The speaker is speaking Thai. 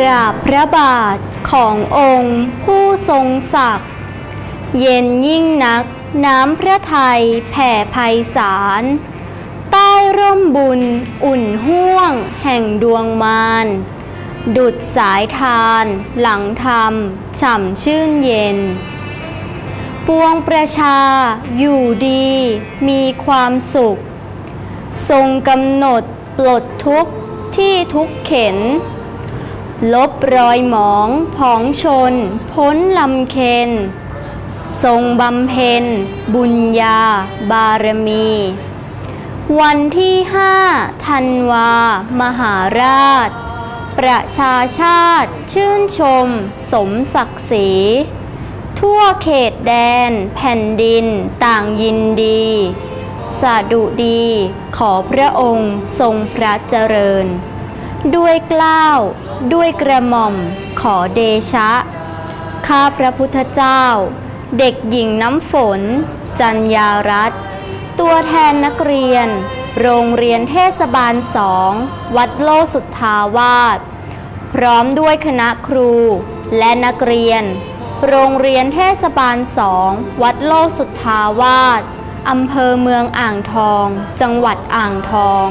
ราบพระบาทขององค์ผู้ทรงศักดิ์เย็นยิ่งนักน้ำพระทัยแผ่ไพศาลใต้ร่มบุญอุ่นห่วงแห่งดวงมารดุดสายทานหลังธรรมฉ่ำชื่นเย็น ปวงประชาอยู่ดีมีความสุข ทรงกำหนดปลดทุกข์ที่ทุกเข็น ลบรอยหมองผองชน พ้นลำเค็นทรงบำเพ็ญ บุญญา บารมี วันที่ห้าธันวา มหาราช ประชาชาติ ชื่นชม สมศักดิ์ศรี ทั่วเขตแดน แผ่นดินต่างยินดี สาดุดี ขอพระองค์ทรงพระเจริญ ด้วยเกล้าว ด้วยกระหม่อม ขอเดชะ ข้าพระพุทธเจ้า เด็กหญิงน้ำฝน จัญญารัตตัวแทนนักเรียน โรงเรียนเทศบาลสอง วัดโลสุทธาวาส พร้อมด้วยคณะครู และนักเรียน โรงเรียนเทศบาลสอง วัดโลสุทธาวาสอำเภอเมืองอ่างทอง จังหวัดอ่างทอง